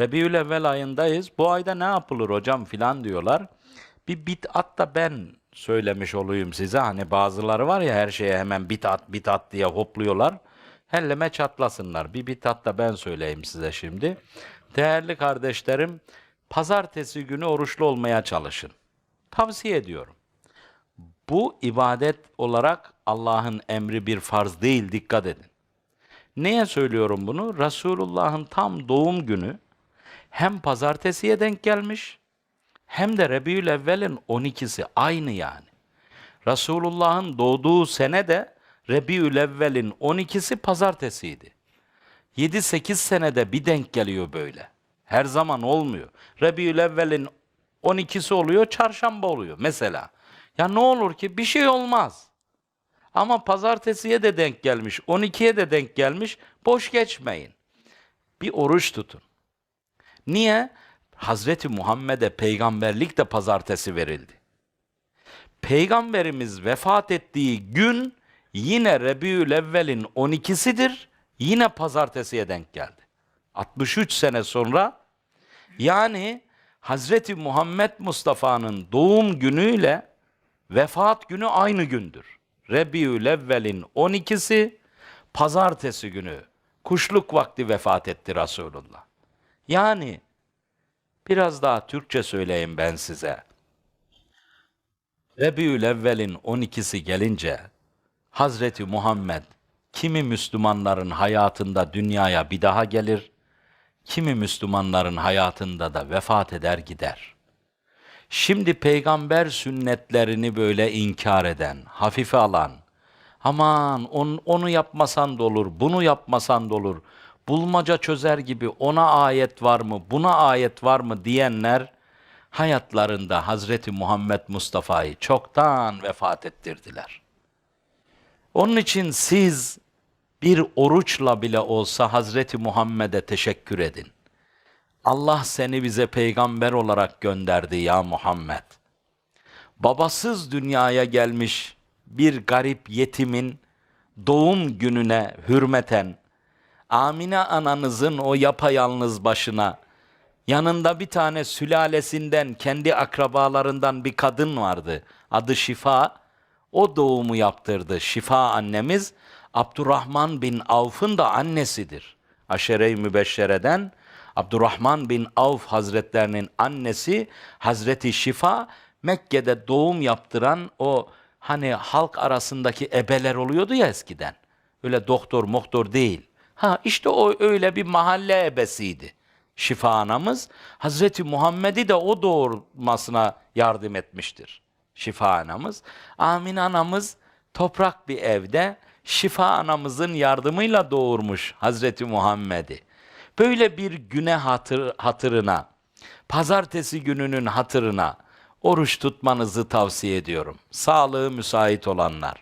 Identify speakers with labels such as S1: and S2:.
S1: Rebiül evvel ayındayız. Bu ayda ne yapılır hocam filan diyorlar. Bir bid'at da ben söylemiş olayım size. Hani bazıları var ya her şeye hemen bid'at bid'at diye hopluyorlar. Helleme çatlasınlar. Bir bid'at da ben söyleyeyim size şimdi. Değerli kardeşlerim, pazartesi günü oruçlu olmaya çalışın. Tavsiye ediyorum. Bu ibadet olarak Allah'ın emri bir farz değil, dikkat edin. Neye söylüyorum bunu? Resulullah'ın tam doğum günü hem pazartesiye denk gelmiş hem de Rebiül Evvel'in 12'si aynı yani. Resulullah'ın doğduğu sene de Rebiül Evvel'in 12'si pazartesiydi. 7-8 senede bir denk geliyor böyle. Her zaman olmuyor. Rebiül Evvel'in 12'si oluyor, çarşamba oluyor mesela. Ya ne olur ki bir şey olmaz. Ama pazartesiye de denk gelmiş, 12'ye de denk gelmiş. Boş geçmeyin. Bir oruç tutun. Niye? Hazreti Muhammed'e peygamberlik de pazartesi verildi. Peygamberimiz vefat ettiği gün yine Rebiül Evvel'in 12'sidir. Yine pazartesiye denk geldi. 63 sene sonra yani Hazreti Muhammed Mustafa'nın doğum günüyle vefat günü aynı gündür. Rebiül Evvel'in 12'si pazartesi günü kuşluk vakti vefat etti Resulullah. Yani biraz daha Türkçe söyleyeyim ben size. Rebiül Evvel'in 12'si gelince Hazreti Muhammed kimi Müslümanların hayatında dünyaya bir daha gelir, kimi Müslümanların hayatında da vefat eder gider. Şimdi peygamber sünnetlerini böyle inkar eden, hafife alan, aman on, onu yapmasan da olur, bunu yapmasan da olur, bulmaca çözer gibi ona ayet var mı, buna ayet var mı diyenler, hayatlarında Hazreti Muhammed Mustafa'yı çoktan vefat ettirdiler. Onun için siz bir oruçla bile olsa Hazreti Muhammed'e teşekkür edin. Allah seni bize peygamber olarak gönderdi ya Muhammed. Babasız dünyaya gelmiş bir garip yetimin doğum gününe hürmeten Amine ananızın o yapayalnız başına yanında bir tane sülalesinden kendi akrabalarından bir kadın vardı. Adı Şifa. O doğumu yaptırdı. Şifa annemiz Abdurrahman bin Avf'ın da annesidir. Aşere-i Mübeşşere'den Abdurrahman bin Avf Hazretlerinin annesi Hazreti Şifa Mekke'de doğum yaptıran o hani halk arasındaki ebeler oluyordu ya eskiden. Öyle doktor moktor değil. Ha işte o öyle bir mahalle ebesiydi. Şifa anamız Hazreti Muhammed'i de o doğurmasına yardım etmiştir. Şifa anamız. Amin anamız toprak bir evde Şifa anamızın yardımıyla doğurmuş Hazreti Muhammed'i. Böyle bir güne hatır, hatırına, pazartesi gününün hatırına oruç tutmanızı tavsiye ediyorum. Sağlığı müsait olanlar.